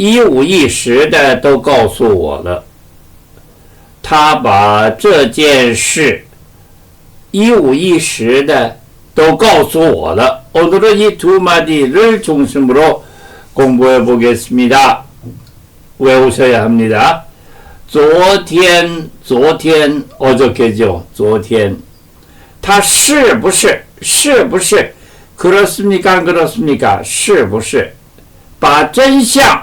一五一十的都告诉我了。他把这件事一五一十的都告诉我了。오늘은이두마디를중심으로공부해보겠습니다 외우셔야합니다昨天，昨天，어저께죠昨天，他是不是？是不是？그렇습니까그렇습니까是不是？把真相。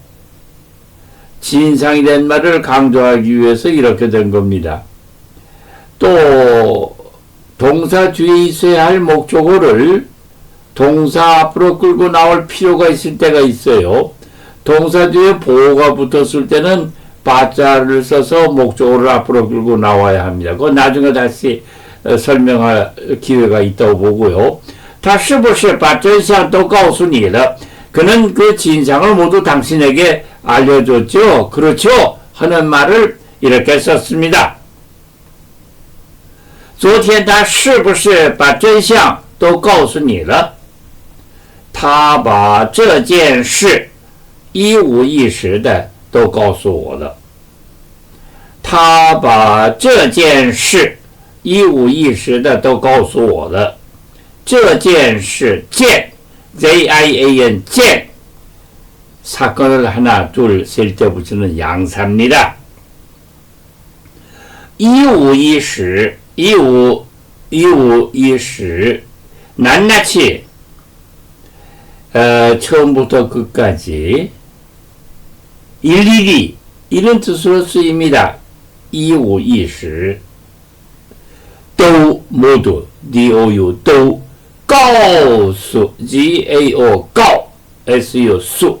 진상이 된 말을 강조하기 위해서 이렇게 된 겁니다. 또 동사 뒤에 있어야 할 목적어를 동사 앞으로 끌고 나올 필요가 있을 때가 있어요. 동사 뒤에 보호가 붙었을 때는 바자를 써서 목적어를 앞으로 끌고 나와야 합니다. 그건 나중에 다시 어, 설명할 기회가 있다고 보고요. 他是不是把真相都告诉你了？ 그는 그 진상을 모두 당신에게 알려줬죠. 그렇죠. 하는 말을 이렇게 썼습니다. 昨天他是不是把这件事一五一十的都告诉我了？他把这件事一五一十的都告诉我了。这件事见 Z-I-A-N, 젠. 사건을 하나, 둘, 셀 때 붙이는 양사입니다. 이우이시, 이우, 이우이시, 낱낱이, 어, 처음부터 끝까지, 일일이, 이런 뜻으로 쓰입니다. 이우이시, 또, 모두, DOU, 또, 告诉 G A O 告 S U 수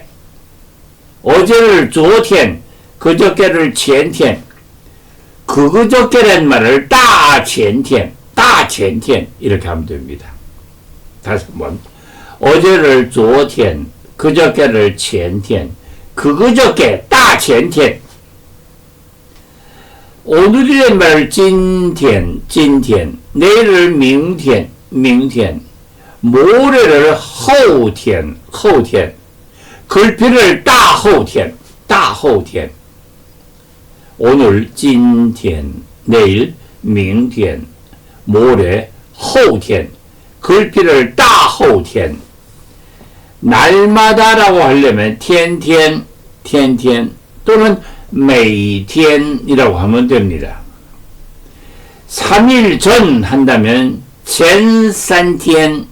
어제를 昨天 그저께를 前天 그저께란 말을 따前天 따前天 이렇게 하면 됩니다. 다시 한번 어제를 昨天 그저께를 前天 그저께 따前天 오늘이란 말을 今天今天 내일을 明天明天 모레를 后天后天 글피를 大后天大后天 오늘 今天 내일 明天 모레 后天 글피를 大后天 날마다라고 하려면 天天天天 또는 每天이라고 하면 됩니다. 3일 전 한다면 前三天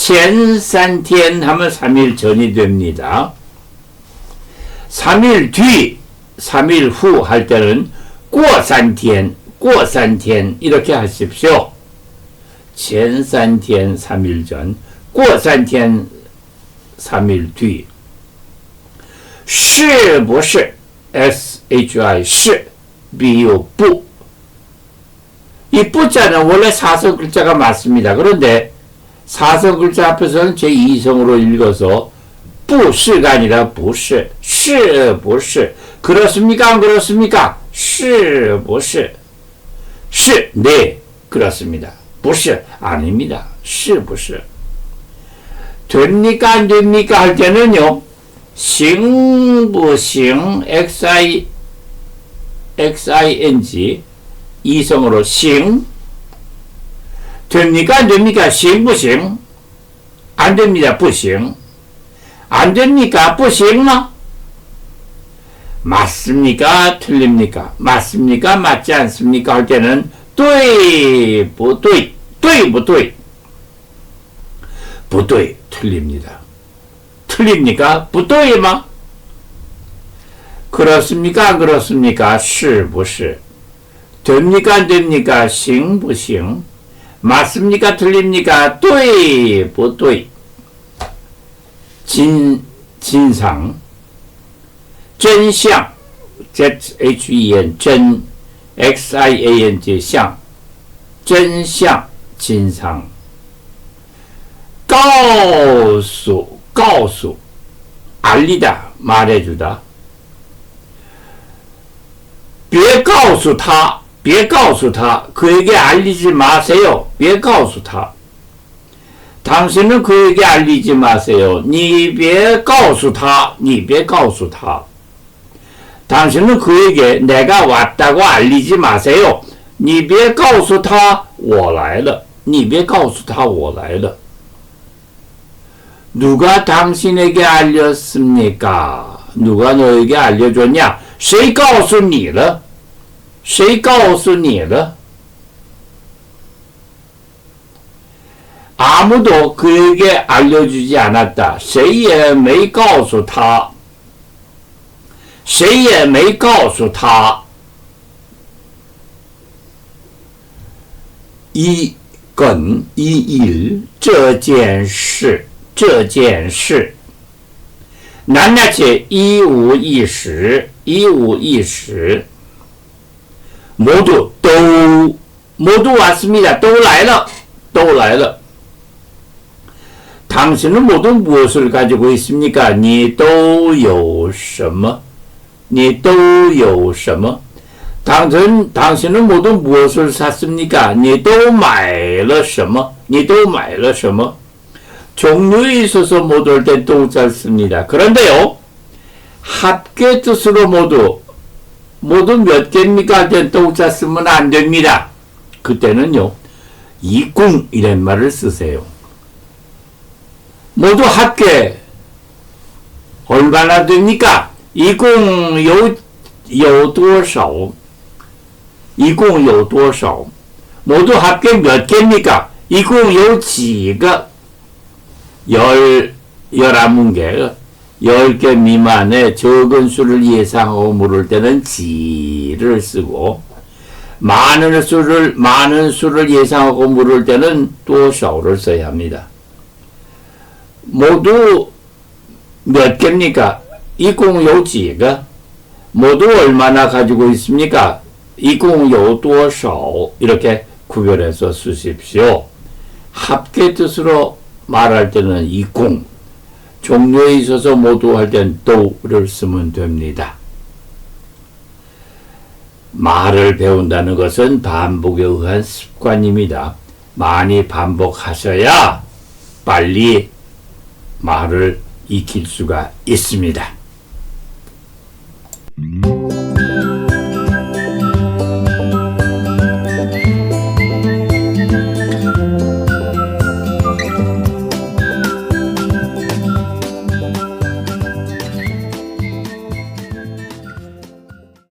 前三天 하면 3일 전이 됩니다. 3일 뒤, 3일 후 할 때는 过三天, 过三天 이렇게 하십시오. 前三天 3일 전, 过三天 3일 뒤. 是不是 SHI 是 BU 不. 이 뿌자는 원래 사성 글자가 맞습니다. 그런데 사성 글자 앞에서는 제 이성으로 읽어서 부시가 아니라 부시, 시, 부시. 그렇습니까? 안 그렇습니까? 시, 부시. 시, 네, 그렇습니다. 부시, 아닙니다. 시, 부시. 됩니까? 안 됩니까? 할 때는요. 싱, 부싱, xi, xing, 이성으로 싱, 됩니까? 안 됩니까? 行不行? 안 됩니다. 不行. 안 됩니까? 不行吗? 맞습니까? 틀립니까? 맞습니까? 맞지 않습니까? 할 때는 对不对?对不对?不对, 틀립니다. 틀립니까? 不对吗? 그렇습니까? 안 그렇습니까? 是不是? 됩니까? 안 됩니까? 行不行? 맞습니까? 틀립니까? 对不对? 진, 진상, 真相, Z-H-E-N, 真, X-I-A-N-G, 相, 真相, 진상. 告诉,告诉, 알리다, 말해주다. 别告诉他, 别告诉他, 그에게 알리지 마세요. 别告诉他. 당신은 그에게 알리지 마세요. 你别告诉他,你别告诉他. 당신은 그에게 내가 왔다고 알리지 마세요. 你别告诉他我来了.你别告诉他我来了. 누가 당신에게 알렸습니까? 누가 너에게 알려줬냐? 谁告诉你了? 谁告诉你了? 아무도 그에게 알려주지 않았다. 谁也没告诉他.谁也没告诉他. 이건, 이 일, 这件事,这件事. 낱낱이 이우이시, 이우이시. 모두, 또, 모두 왔습니다. 또 来了,都来了. 당신은 모두 무엇을 가지고 있습니까? 你都有什么?你都有什么? 당신, 당신은 모두 무엇을 샀습니까? 你都买了什么?你都买了什么? 종류에 있어서 모두 할 때 또 짰습니다. 그런데요, 합계 뜻으로 모두, 모두 몇 개입니까? 할 때또 짰으면 안 됩니다. 그때는요, 이꿍 이란 말을 쓰세요. 모두 합계, 얼마나 됩니까? 一共有有多少?一共有多少? 모두 합계 몇 개입니까? 一共有几个? 열, 열아홉 개, 10개 미만의 적은 수를 예상하고 물을 때는 지를 쓰고 많은 수를 많은 수를 예상하고 물을 때는 또쇼를 써야 합니다. 모두 몇 개입니까? 이공요지가 모두 얼마나 가지고 있습니까? 이공요多少 이렇게 구별해서 쓰십시오. 합계 뜻으로 말할 때는 이공 종류에 있어서 모두 할 때는 또를 쓰면 됩니다. 말을 배운다는 것은 반복에 의한 습관입니다. 많이 반복하셔야 빨리 말을 익힐 수가 있습니다.